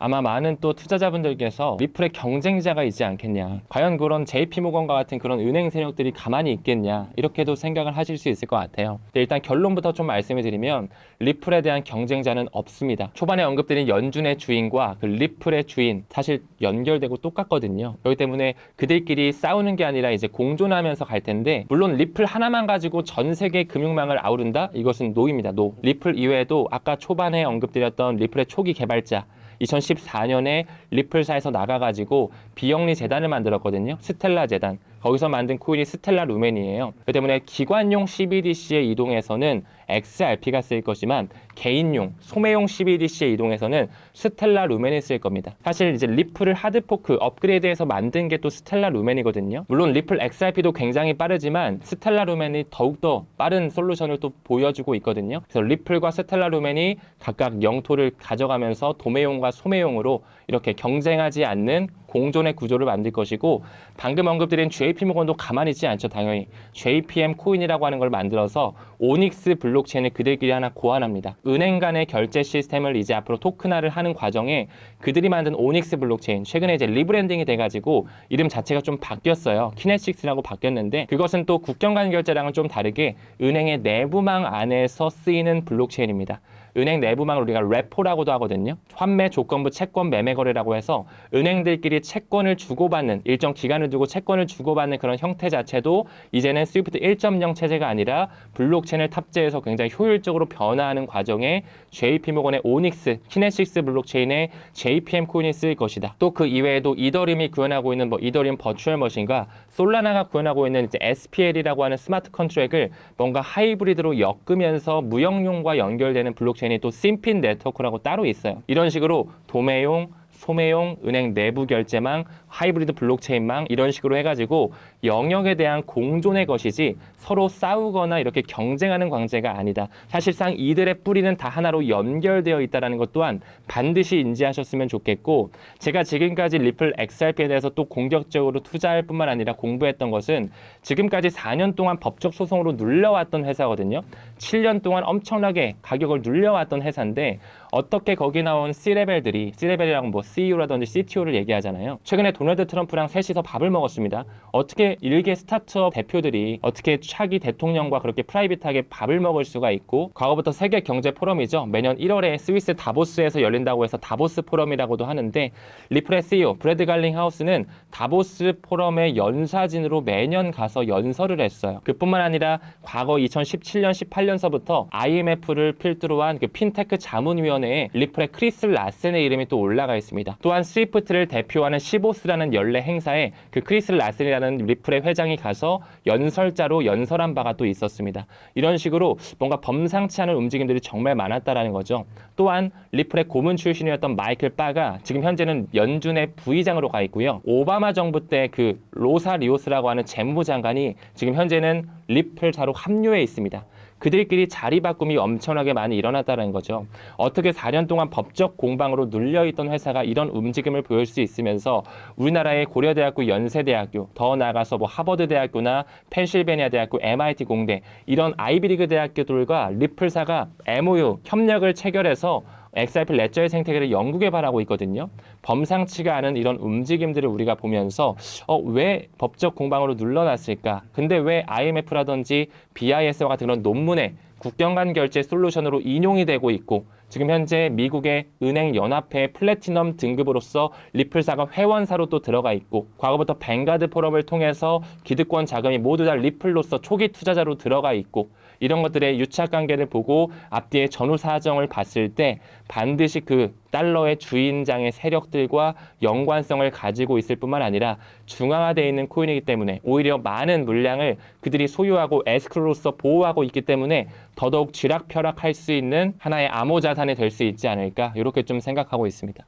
아마 많은 또 투자자분들께서 리플의 경쟁자가 있지 않겠냐. 과연 그런 JP모건과 같은 그런 은행 세력들이 가만히 있겠냐. 이렇게도 생각을 하실 수 있을 것 같아요. 일단 결론부터 좀 말씀을 드리면 리플에 대한 경쟁자는 없습니다. 초반에 언급드린 연준의 주인과 그 리플의 주인 사실 연결되고 똑같거든요. 그렇기 때문에 그들끼리 싸우는 게 아니라 이제 공존하면서 갈 텐데 물론 리플 하나만 가지고 전 세계 금융망을 아우른다? 이것은 노입니다. 노. 리플 이외에도 아까 초반에 언급드렸던 리플의 초기 개발자 2014년에 리플사에서 나가가지고 비영리 재단을 만들었거든요. 스텔라 재단. 거기서 만든 코인이 스텔라 루멘이에요. 그 때문에 기관용 CBDC에 이동해서는 XRP가 쓰일 것이만 개인용 소매용 CBDC에 이동해서는 스텔라 루멘이 쓰일 겁니다. 사실 이제 리플을 하드포크 업그레이드해서 만든 게 또 스텔라 루멘이거든요. 물론 리플 XRP도 굉장히 빠르지만 스텔라 루멘이 더욱더 빠른 솔루션을 또 보여주고 있거든요. 그래서 리플과 스텔라 루멘이 각각 영토를 가져가면서 도매용과 소매용으로 이렇게 경쟁하지 않는 공존의 구조를 만들 것이고 방금 언급드린 JP모건도 가만히 있지 않죠. 당연히 JPM 코인이라고 하는 걸 만들어서 오닉스 블록체인을 그들끼리 하나 고안합니다. 은행 간의 결제 시스템을 이제 앞으로 토큰화를 하는 과정에 그들이 만든 오닉스 블록체인 최근에 이제 리브랜딩이 돼가지고 이름 자체가 좀 바뀌었어요. 키네식스라고 바뀌었는데 그것은 또 국경 간 결제랑은 좀 다르게 은행의 내부망 안에서 쓰이는 블록체인입니다 은행 내부망을 우리가 레포라고도 하거든요. 환매 조건부 채권 매매 거래라고 해서 은행들끼리 채권을 주고받는 일정 기간을 두고 채권을 주고받는 그런 형태 자체도 이제는 스위프트 1.0 체제가 아니라 블록체인을 탑재해서 굉장히 효율적으로 변화하는 과정에 JP모건의 오닉스, 키네식스 블록체인의 JPM 코인이 쓰일 것이다. 또 그 이외에도 이더리움이 구현하고 있는 뭐 이더리움 버추얼 머신과 솔라나가 구현하고 있는 이제 SPL이라고 하는 스마트 컨트랙을 뭔가 하이브리드로 엮으면서 무역용과 연결되는 블록체인 이또 심핀 네트워크라고 따로 있어요. 이런 식으로 도매용 소매용, 은행 내부 결제망, 하이브리드 블록체인망 이런 식으로 해가지고 영역에 대한 공존의 것이지 서로 싸우거나 이렇게 경쟁하는 관계가 아니다. 사실상 이들의 뿌리는 다 하나로 연결되어 있다는 것 또한 반드시 인지하셨으면 좋겠고 제가 지금까지 리플 XRP에 대해서 또 공격적으로 투자할 뿐만 아니라 공부했던 것은 지금까지 4년 동안 법적 소송으로 눌려왔던 회사거든요. 7년 동안 엄청나게 가격을 눌려왔던 회사인데 어떻게 거기 나온 C레벨들이 C레벨이랑 뭐 CEO라든지 CTO를 얘기하잖아요. 최근에 도널드 트럼프랑 셋이서 밥을 먹었습니다. 어떻게 일개 스타트업 대표들이 어떻게 차기 대통령과 그렇게 프라이빗하게 밥을 먹을 수가 있고 과거부터 세계 경제 포럼이죠. 매년 1월에 스위스 다보스에서 열린다고 해서 다보스 포럼이라고도 하는데 리플의 CEO 브래드 갈링 하우스는 다보스 포럼의 연사진으로 매년 가서 연설을 했어요. 그뿐만 아니라 과거 2017년 18년서부터 IMF를 필두로 한 그 핀테크 자문위원 회에 리플의 크리스 라센의 이름이 또 올라가 있습니다. 또한 스위프트를 대표하는 시보스라는 연례 행사에 그 크리스 라센이라는 리플의 회장이 가서 연설자로 연설한 바가 또 있었습니다. 이런 식으로 뭔가 범상치 않은 움직임들이 정말 많았다라는 거죠. 또한 리플의 고문 출신이었던 마이클 바가 지금 현재는 연준의 부의장으로 가 있고요. 오바마 정부 때 그 로사 리오스라고 하는 재무장관이 지금 현재는 리플사로 합류해 있습니다. 그들끼리 자리 바꿈이 엄청나게 많이 일어났다는 거죠. 어떻게 4년 동안 법적 공방으로 눌려있던 회사가 이런 움직임을 보일 수 있으면서 우리나라의 고려대학교, 연세대학교, 더 나아가서 뭐 하버드대학교나 펜실베니아 대학교, MIT 공대 이런 아이비리그 대학교들과 리플사가 MOU 협력을 체결해서 XRP 레저의 생태계를 연구 개발하고 있거든요. 범상치가 않은 이런 움직임들을 우리가 보면서 어, 왜 법적 공방으로 눌러놨을까? 근데 왜 IMF라든지 BIS와 같은 그런 논문에 국경 간 결제 솔루션으로 인용이 되고 있고 지금 현재 미국의 은행 연합회 플래티넘 등급으로서 리플사가 회원사로 또 들어가 있고 과거부터 뱅가드 포럼을 통해서 기득권 자금이 모두 다 리플로서 초기 투자자로 들어가 있고 이런 것들의 유착 관계를 보고 앞뒤의 전후 사정을 봤을 때 반드시 그 달러의 주인장의 세력들과 연관성을 가지고 있을 뿐만 아니라 중앙화되어 있는 코인이기 때문에 오히려 많은 물량을 그들이 소유하고 에스크로로서 보호하고 있기 때문에 더더욱 쥐락펴락할 수 있는 하나의 암호 자산이 될 수 있지 않을까 이렇게 좀 생각하고 있습니다.